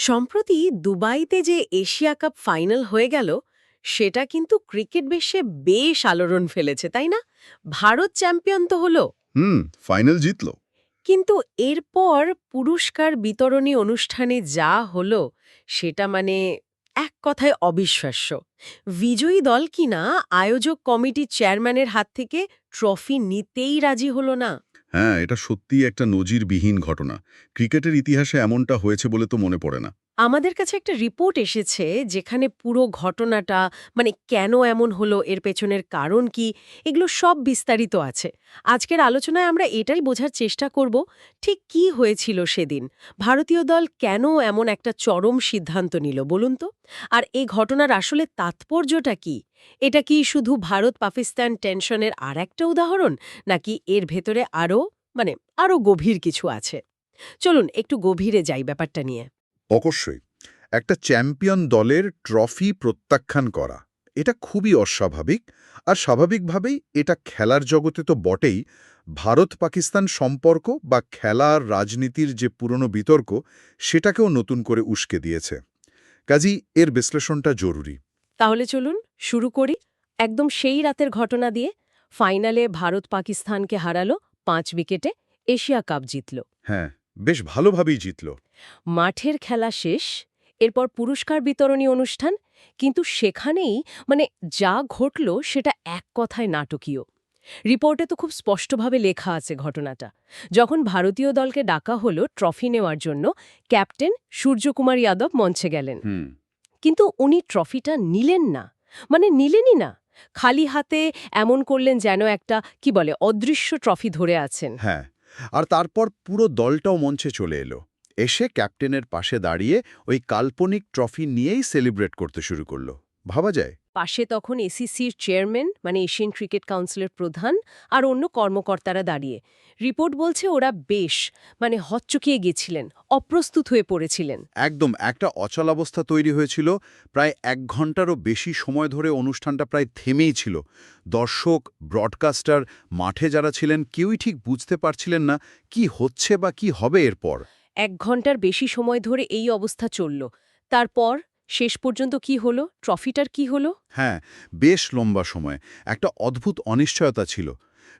সম্প্রতি দুবাইতে যে এশিয়া কাপ ফাইনাল হয়ে গেল সেটা কিন্তু ক্রিকেট বিশ্বে বেশ আলোড়ন ফেলেছে তাই না? ভারত চ্যাম্পিয়ন তো হলো। হুম ফাইনাল জিতল। কিন্তু এরপর পুরস্কার বিতরণী অনুষ্ঠানে যা হলো সেটা মানে এক কথায় অবিশ্বাস্য। বিজয়ী দল কিনা আয়োজক কমিটির চেয়ারম্যানের হাত থেকে ট্রফি নিতেই রাজি হলো না। হ্যাঁ এটা সত্যিই একটা নজিরবিহীন ঘটনা। ক্রিকেটের ইতিহাসে এমনটা হয়েছে বলে তো মনে পড়ে না। আমাদের কাছে একটা রিপোর্ট এসেছে যেখানে পুরো ঘটনাটা মানে কেন এমন হলো, এর পেছনের কারণ কি, এগুলো সব বিস্তারিত আছে। আজকের আলোচনায় আমরা এটাই বোঝার চেষ্টা করব, ঠিক কি হয়েছিল সেদিন? ভারতীয় দল কেন এমন একটা চরম সিদ্ধান্ত নিল, বলুন তো? আর এই ঘটনার আসলে তাৎপর্যটা কি? এটা কি শুধু ভারত পাকিস্তান টেনশনের আর একটা উদাহরণ, নাকি এর ভেতরে আরও মানে আরও গভীর কিছু আছে? চলুন একটু গভীরে যাই ব্যাপারটা নিয়ে। অবশ্যই একটা চ্যাম্পিয়ন দলের ট্রফি প্রত্যাখ্যান করা এটা খুবই অস্বাভাবিক। আর স্বাভাবিকভাবেই এটা খেলার জগতে তো বটেই ভারত পাকিস্তান সম্পর্ক বা খেলার রাজনীতির যে পুরনো বিতর্ক সেটাকেও নতুন করে উস্কে দিয়েছে। কাজী এর বিশ্লেষণটা জরুরি। তাহলে চলুন শুরু করি। একদম সেই রাতের ঘটনা দিয়ে ফাইনালে ভারত পাকিস্তানকে হারালো পাঁচ উইকেটে এশিয়া কাপ জিতল। হ্যাঁ বেশ ভালোভাবেই জিতল। মাঠের খেলা শেষ এরপর পুরস্কার বিতরণী অনুষ্ঠান কিন্তু সেখানেই মানে যা ঘটল সেটা এক কথায় নাটকীয়। রিপোর্টে তো খুব স্পষ্টভাবে লেখা আছে ঘটনাটা। যখন ভারতীয় দলকে ডাকা হলো ট্রফি নেওয়ার জন্য ক্যাপ্টেন সূর্যকুমার যাদব মঞ্চে গেলেন। কিন্তু উনি ট্রফিটা নিলেন না। মানে নিলেনই না। খালি হাতে এমন করলেন যেন একটা কি বলে অদৃশ্য ট্রফি ধরে আছেন। হ্যাঁ। আর তারপর পুরো দলটাও মঞ্চে চলে এলো। এসে ক্যাপ্টেনের পাশে দাঁড়িয়ে ওই কাল্পনিক ট্রফি নিয়েই সেলিব্রেট করতে শুরু করল। ভাবা যায়? পাশে তখন এসিসির চেয়ারম্যান মানে এশিয়ান ক্রিকেট কাউন্সিলের প্রধান আর অন্য কর্মকর্তারা দাঁড়িয়ে। রিপোর্ট বলছে ওরা বেশ মানে হচ্চকিয়ে গেছিলেন অপ্রস্তুত হয়ে পড়েছিলেন। একদম একটা অচলাবস্থা তৈরি হয়েছিল। প্রায় এক ঘন্টারও বেশি সময় ধরে অনুষ্ঠানটা প্রায় থেমেই ছিল। দর্শক ব্রডকাস্টার মাঠে যারা ছিলেন কেউই ঠিক বুঝতে পারছিলেন না কি হচ্ছে বা কি হবে এরপর। এক ঘণ্টার বেশি সময় ধরে এই অবস্থা চলল। তারপর শেষ পর্যন্ত কি হলো? ট্রফিটার কি হলো? হ্যাঁ বেশ লম্বা সময়। একটা অদ্ভুত অনিশ্চয়তা ছিল।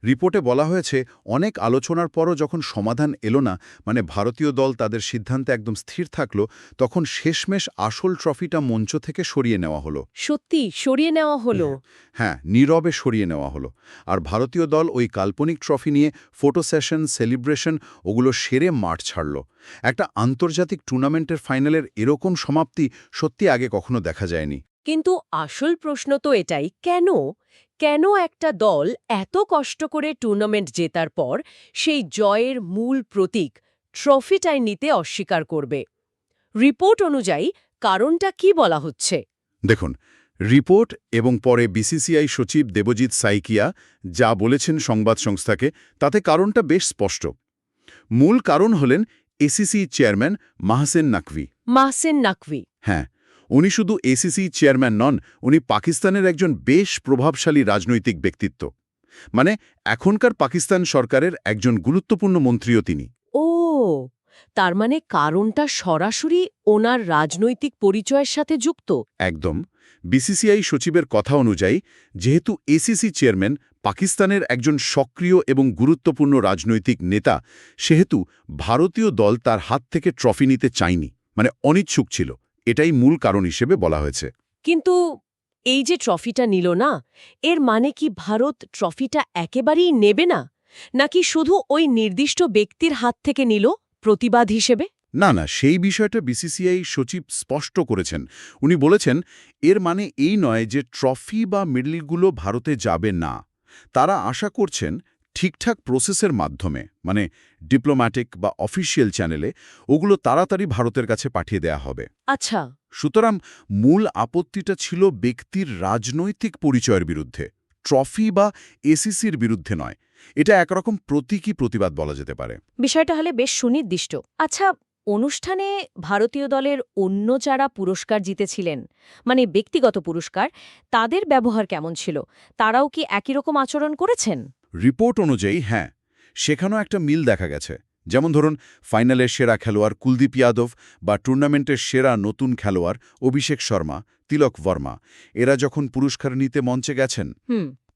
রিপোর্টে বলা হয়েছে অনেক আলোচনার পরও যখন সমাধান এলো না মানে ভারতীয় দল তাদের সিদ্ধান্তে একদম স্থির থাকল তখন শেষমেশ আসল ট্রফিটা মঞ্চ থেকে সরিয়ে নেওয়া হলো। সত্যি? সরিয়ে নেওয়া হলো? হ্যাঁ নীরবে সরিয়ে নেওয়া হলো। আর ভারতীয় দল ওই কাল্পনিক ট্রফি নিয়ে ফটো সেশন সেলিব্রেশন ওগুলো সেরে মাঠ ছাড়ল। একটা আন্তর্জাতিক টুর্নামেন্টের ফাইনালের এরকম সমাপ্তি সত্যি আগে কখনো দেখা যায়নি। কিন্তু আসল প্রশ্ন তো এটাই কেন? কেন একটা দল এত কষ্ট করে টুর্নামেন্ট জেতার পর সেই জয়ের মূল প্রতীক ট্রফিটাই নিতে অস্বীকার করবে? রিপোর্ট অনুযায়ী কারণটা কি বলা হচ্ছে? দেখুন রিপোর্ট এবং পরে বিসিসিআই সচিব দেবজিৎ সাইকিয়া যা বলেছেন সংবাদ সংস্থাকে তাতে কারণটা বেশ স্পষ্ট। মূল কারণ হলেন এসিসি চেয়ারম্যান মাহসেন নাকভি। মাহসেন নাকভি। হ্যাঁ উনি শুধু এসিসি চেয়ারম্যান নন উনি পাকিস্তানের একজন বেশ প্রভাবশালী রাজনৈতিক ব্যক্তিত্ব। মানে এখনকার পাকিস্তান সরকারের একজন গুরুত্বপূর্ণ মন্ত্রীও তিনি। ও তার মানে কারণটা সরাসরি ওনার রাজনৈতিক পরিচয়ের সাথে যুক্ত? একদম। বিসিসিআই সচিবের কথা অনুযায়ী যেহেতু এসিসি চেয়ারম্যান পাকিস্তানের একজন সক্রিয় এবং গুরুত্বপূর্ণ রাজনৈতিক নেতা সেহেতু ভারতীয় দল তার হাত থেকে ট্রফি নিতে চায়নি মানে অনিচ্ছুক ছিল। এটাই মূল কারণ হিসেবে বলা হয়েছে। কিন্তু এই যে ট্রফিটা নিল না এর মানে কি ভারত ট্রফিটা একেবারেই নেবে না? নাকি শুধু ওই নির্দিষ্ট ব্যক্তির হাত থেকে নিল প্রতিবাদ হিসেবে? না না সেই বিষয়টা বিসিসিআই সচিব স্পষ্ট করেছেন। উনি বলেছেন এর মানে এই নয় যে ট্রফি বা মেডেলগুলো ভারতে যাবে না। তারা আশা করছেন ঠিকঠাক প্রসেসের মাধ্যমে মানে ডিপ্লোম্যাটিক বা অফিসিয়াল চ্যানেলে ওগুলো তাড়াতাড়ি ভারতের কাছে পাঠিয়ে দেয়া হবে। আচ্ছা। সুতরাং মূল আপত্তিটা ছিল ব্যক্তির রাজনৈতিক পরিচয়ের বিরুদ্ধে ট্রফি বা এসিসির বিরুদ্ধে নয়। এটা একরকম প্রতীকী প্রতিবাদ বলা যেতে পারে। বিষয়টা হলে বেশ সুনির্দিষ্ট। আচ্ছা অনুষ্ঠানে ভারতীয় দলের অন্য যারা পুরস্কার জিতেছিলেন মানে ব্যক্তিগত পুরস্কার তাদের ব্যবহার কেমন ছিল? তারাও কি একই রকম আচরণ করেছেন? রিপোর্ট অনুযায়ী হ্যাঁ সেখানেও একটা মিল দেখা গেছে। যেমন ধরুন ফাইনালের সেরা খেলোয়াড় কুলদীপ যাদব বা টুর্নামেন্টের সেরা নতুন খেলোয়াড় অভিষেক শর্মা তিলক বর্মা। এরা যখন পুরস্কার নিতে মঞ্চে গেছেন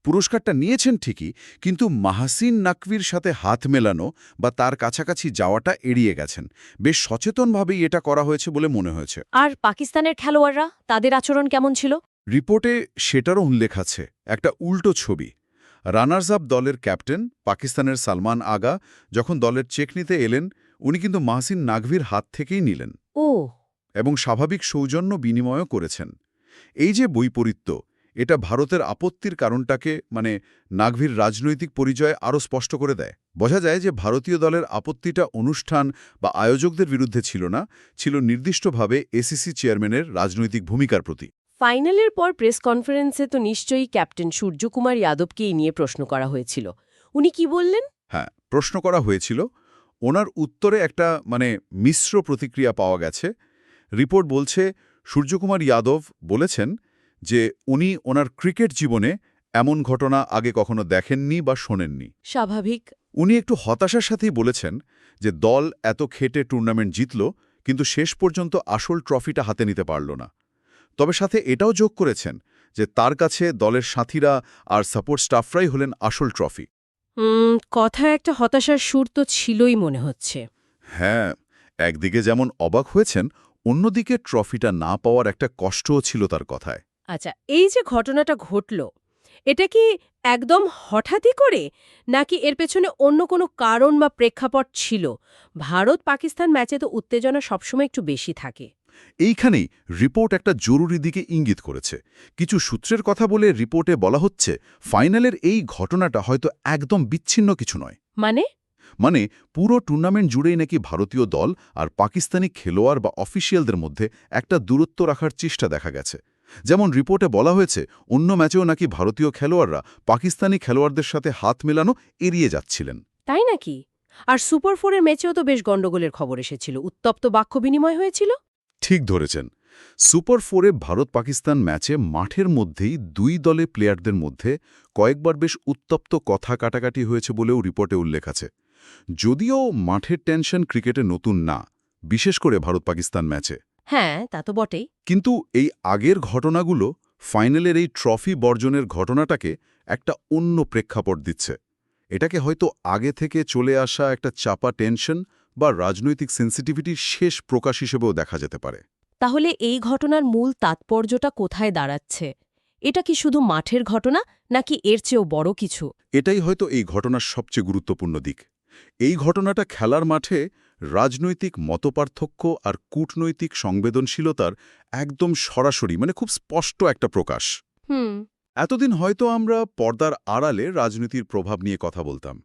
পুরস্কারটা নিয়েছেন ঠিকই কিন্তু মাহাসিন নাকভির সাথে হাত মেলানো বা তার কাছাকাছি যাওয়াটা এড়িয়ে গেছেন। বেশ সচেতনভাবেই এটা করা হয়েছে বলে মনে হয়েছে। আর পাকিস্তানের খেলোয়াড়রা তাদের আচরণ কেমন ছিল? রিপোর্টে সেটারও উল্লেখ আছে একটা উল্টো ছবি। রানার্স আপ দলের ক্যাপ্টেন পাকিস্তানের সালমান আগা যখন দলের চেক নিতে এলেন উনি কিন্তু মাহসিন নাকভির হাত থেকেই নিলেন ও এবং স্বাভাবিক সৌজন্য বিনিময়ও করেছেন। এই যে বৈপরীত্য এটা ভারতের আপত্তির কারণটাকে মানে নাগভির রাজনৈতিক পরিচয় আরও স্পষ্ট করে দেয়। বোঝা যায় যে ভারতীয় দলের আপত্তিটা অনুষ্ঠান বা আয়োজকদের বিরুদ্ধে ছিল না ছিল নির্দিষ্টভাবে এসিসি চেয়ারম্যানের রাজনৈতিক ভূমিকার প্রতি। ফাইনালের পর প্রেস কনফারেন্সে তো নিশ্চয়ই ক্যাপ্টেন সূর্যকুমার যাদবকে এই নিয়ে প্রশ্ন করা হয়েছিল। উনি কি বললেন? হ্যাঁ প্রশ্ন করা হয়েছিল। ওনার উত্তরে একটা মানে মিশ্র প্রতিক্রিয়া পাওয়া গেছে। রিপোর্ট বলছে সূর্যকুমার যাদব বলেছেন যে উনি ওনার ক্রিকেট জীবনে এমন ঘটনা আগে কখনো দেখেননি বা শোনেননি। স্বাভাবিক। উনি একটু হতাশার সাথেই বলেছেন যে দল এত খেটে টুর্নামেন্ট জিতল কিন্তু শেষ পর্যন্ত আসল ট্রফিটা হাতে নিতে পারল না। তবে সাথে এটাও যোগ করেছেন যে তার কাছে দলের সাথীরা আর সাপোর্ট স্টাফরাই হলেন আসল ট্রফি। কথায় একটা হতাশার সুর তো ছিলই মনে হচ্ছে। হ্যাঁ একদিকে যেমন অবাক হয়েছেন অন্যদিকে ট্রফিটা না পাওয়ার একটা কষ্টও ছিল তার কথায়। আচ্ছা এই যে ঘটনাটা ঘটল এটা কি একদম হঠাৎই করে নাকি এর পেছনে অন্য কোনো কারণ বা প্রেক্ষাপট ছিল? ভারত পাকিস্তান ম্যাচে তো উত্তেজনা সবসময় একটু বেশি থাকে। এইখানেই রিপোর্ট একটা জরুরি দিকে ইঙ্গিত করেছে। কিছু সূত্রের কথা বলে রিপোর্টে বলা হচ্ছে ফাইনালের এই ঘটনাটা হয়তো একদম বিচ্ছিন্ন কিছু নয়। মানে? মানে পুরো টুর্নামেন্ট জুড়েই নাকি ভারতীয় দল আর পাকিস্তানি খেলোয়াড় বা অফিসিয়ালদের মধ্যে একটা দূরত্ব রাখার চেষ্টা দেখা গেছে। যেমন রিপোর্টে বলা হয়েছে অন্য ম্যাচেও নাকি ভারতীয় খেলোয়াড়রা পাকিস্তানি খেলোয়াড়দের সাথে হাত মেলানো এড়িয়ে যাচ্ছিলেন। তাই নাকি? আর সুপার ফোরের ম্যাচেও তো বেশ গণ্ডগোলের খবর এসেছিল। উত্তপ্ত বাক্য বিনিময় হয়েছিল? ঠিক ধরেছেন। সুপার ফোরে ভারত পাকিস্তান ম্যাচে মাঠের মধ্যেই দুই দলে প্লেয়ারদের মধ্যে কয়েকবার বেশ উত্তপ্ত কথা কাটাকাটি হয়েছে বলেও রিপোর্টে উল্লেখ আছে। যদিও মাঠের টেনশন ক্রিকেটে নতুন না বিশেষ করে ভারত পাকিস্তান ম্যাচে। হ্যাঁ তা তো বটেই। কিন্তু এই আগের ঘটনাগুলো ফাইনালের এই ট্রফি বর্জনের ঘটনাটাকে একটা অন্য প্রেক্ষাপট দিচ্ছে। এটাকে হয়তো আগে থেকে চলে আসা একটা চাপা টেনশন বা রাজনৈতিক সেন্সিটিভিটির শেষ প্রকাশ হিসেবেও দেখা যেতে পারে। তাহলে এই ঘটনার মূল তাৎপর্যটা কোথায় দাঁড়াচ্ছে? এটা কি শুধু মাঠের ঘটনা নাকি এর চেয়েও বড় কিছু? এটাই হয়তো এই ঘটনার সবচেয়ে গুরুত্বপূর্ণ দিক। এই ঘটনাটা খেলার মাঠে রাজনৈতিক মতপার্থক্য আর কূটনৈতিক সংবেদনশীলতার একদম সরাসরি মানে খুব স্পষ্ট একটা প্রকাশ। হুম। এতদিন হয়তো আমরা পর্দার আড়ালে রাজনীতির প্রভাব নিয়ে কথা বলতাম।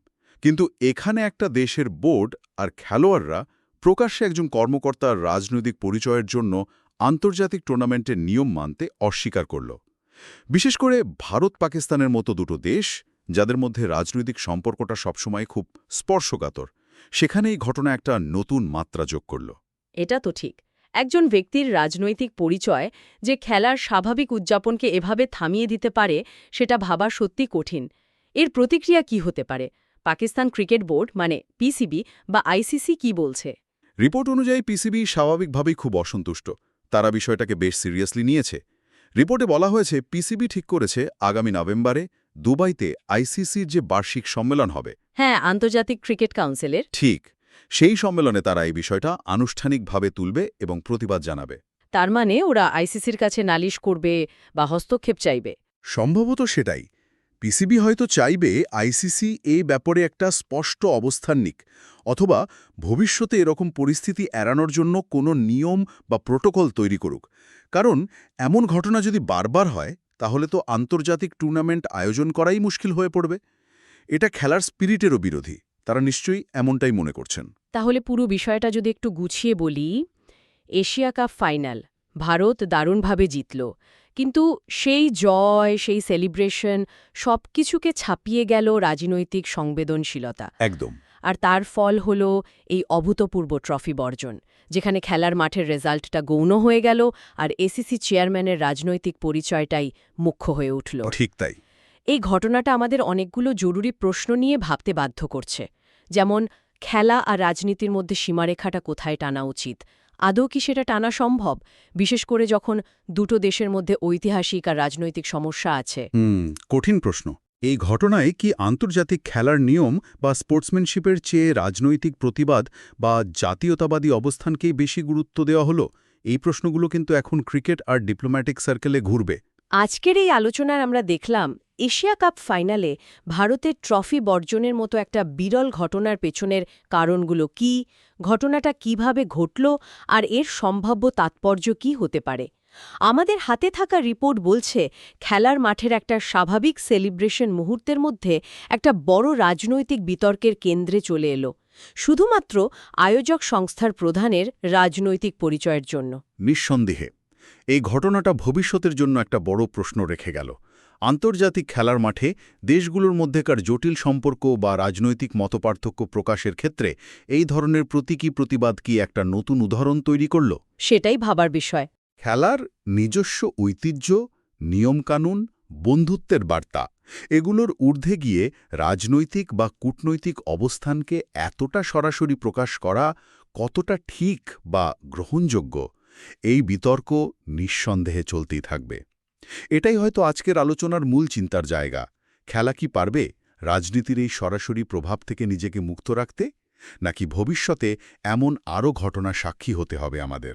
কিন্তু এখানে একটা দেশের বোর্ড আর খেলোয়াড়রা প্রকাশ্যে একজন কর্মকর্তার রাজনৈতিক পরিচয়ের জন্য আন্তর্জাতিক টুর্নামেন্টের নিয়ম মানতে অস্বীকার করল। বিশেষ করে ভারত পাকিস্তানের মতো দুটো দেশ, যাদের মধ্যে রাজনৈতিক সম্পর্কটা সবসময় খুব স্পর্শকাতর সেখানে এই ঘটনা একটা নতুন মাত্রা যোগ করল। এটা তো ঠিক। একজন ব্যক্তির রাজনৈতিক পরিচয় যে খেলার স্বাভাবিক উদযাপনকে এভাবে থামিয়ে দিতে পারে, সেটা ভাবা সত্যি কঠিন। এর প্রতিক্রিয়া কি হতে পারে? পাকিস্তান ক্রিকেট বোর্ড মানে পিসিবি বা আইসিসি কি বলছে? রিপোর্ট অনুযায়ী পিসিবি স্বাভাবিকভাবেই খুব অসন্তুষ্ট। তারা বিষয়টাকে বেশ সিরিয়াসলি নিয়েছে। রিপোর্টে বলা হয়েছে পিসিবি ঠিক করেছে আগামী নভেম্বরে দুবাইতে আইসিসির যে বার্ষিক সম্মেলন হবে। হ্যাঁ আন্তর্জাতিক ক্রিকেট কাউন্সিলের। ঠিক। সেই সম্মেলনে তারা এই বিষয়টা আনুষ্ঠানিকভাবে তুলবে এবং প্রতিবাদ জানাবে। তার মানে ওরা আইসিসির কাছে নালিশ করবে বা হস্তক্ষেপ চাইবে। সম্ভবত সেটাই। পিসিবি হয়তো চাইবে আইসিসি এই ব্যাপারে একটা স্পষ্ট অবস্থান নিক, অথবা ভবিষ্যতে এরকম পরিস্থিতি এড়ানোর জন্য কোনো নিয়ম বা প্রোটোকল তৈরি করুক। কারণ এমন ঘটনা যদি বারবার হয়, তাহলে তো আন্তর্জাতিক টুর্নামেন্ট আয়োজন করাই মুশকিল হয়ে পড়বে। এটা খেলার স্পিরিটেরও বিরোধী, তারা নিশ্চয়ই এমনটাই মনে করছেন। তাহলে পুরো বিষয়টা যদি একটু গুছিয়ে বলি, এশিয়া কাপ ফাইনাল, ভারত দারুণভাবে জিতল। কিন্তু সেই জয় সেই সেলিব্রেশন সব কিছুকে ছাপিয়ে গেল রাজনৈতিক সংবেদনশীলতা। একদম। আর তার ফল হল এই অভূতপূর্ব ট্রফি বর্জন যেখানে খেলার মাঠের রেজাল্টটা গৌণ হয়ে গেল আর এসিসি চেয়ারম্যানের রাজনৈতিক পরিচয়টাই মুখ্য হয়ে উঠল। ঠিক তাই। এই ঘটনাটা আমাদের অনেকগুলো জরুরি প্রশ্ন নিয়ে ভাবতে বাধ্য করছে যেমন খেলা আর রাজনীতির মধ্যে সীমারেখাটা কোথায় টানা উচিত আদৌ কি সেটা টানা সম্ভব? বিশেষ করে যখন দুটো দেশের মধ্যে ঐতিহাসিক আর রাজনৈতিক সমস্যা আছে। কঠিন প্রশ্ন। এই ঘটনায় কি আন্তর্জাতিক খেলার নিয়ম বা স্পোর্টসম্যানশিপের চেয়ে রাজনৈতিক প্রতিবাদ বা জাতীয়তাবাদী অবস্থানকেই বেশি গুরুত্ব দেওয়া হলো? এই প্রশ্নগুলো কিন্তু এখন ক্রিকেট আর ডিপ্লোম্যাটিক সার্কেলে ঘুরবে। আজকের এই আলোচনায় আমরা দেখলাম এশিয়া কাপ ফাইনালে ভারতের ট্রফি বর্জনের মতো একটা বিরল ঘটনার পেছনের কারণগুলো কি, ঘটনাটা কীভাবে ঘটল আর এর সম্ভাব্য তাৎপর্য কি হতে পারে। আমাদের হাতে থাকা রিপোর্ট বলছে, খেলার মাঠের একটা স্বাভাবিক সেলিব্রেশন মুহূর্তের মধ্যে একটা বড় রাজনৈতিক বিতর্কের কেন্দ্রে চলে এলো, শুধুমাত্র আয়োজক সংস্থার প্রধানের রাজনৈতিক পরিচয়ের জন্য। নিঃসন্দেহে এই ঘটনাটা ভবিষ্যতের জন্য একটা বড় প্রশ্ন রেখে গেল। আন্তর্জাতিক খেলার মাঠে দেশগুলোর মধ্যেকার জটিল সম্পর্ক বা রাজনৈতিক মতপার্থক্য প্রকাশের ক্ষেত্রে এই ধরনের প্রতীকী প্রতিবাদ কি একটা নতুন উদাহরণ তৈরি করল? সেটাই ভাবার বিষয়। খেলার নিজস্ব ঐতিহ্য নিয়মকানুন বন্ধুত্বের বার্তা এগুলোর ঊর্ধ্বে গিয়ে রাজনৈতিক বা কূটনৈতিক অবস্থানকে এতটা সরাসরি প্রকাশ করা কতটা ঠিক বা গ্রহণযোগ্য এই বিতর্ক নিঃসন্দেহে চলতেই থাকবে। এটাই হয়তো আজকের আলোচনার মূল চিন্তার জায়গা। খেলা কি পারবে? রাজনীতির এই সরাসরি প্রভাব থেকে নিজেকে মুক্ত রাখতে? নাকি ভবিষ্যতে এমন আরও ঘটনা সাক্ষী হতে হবে আমাদের?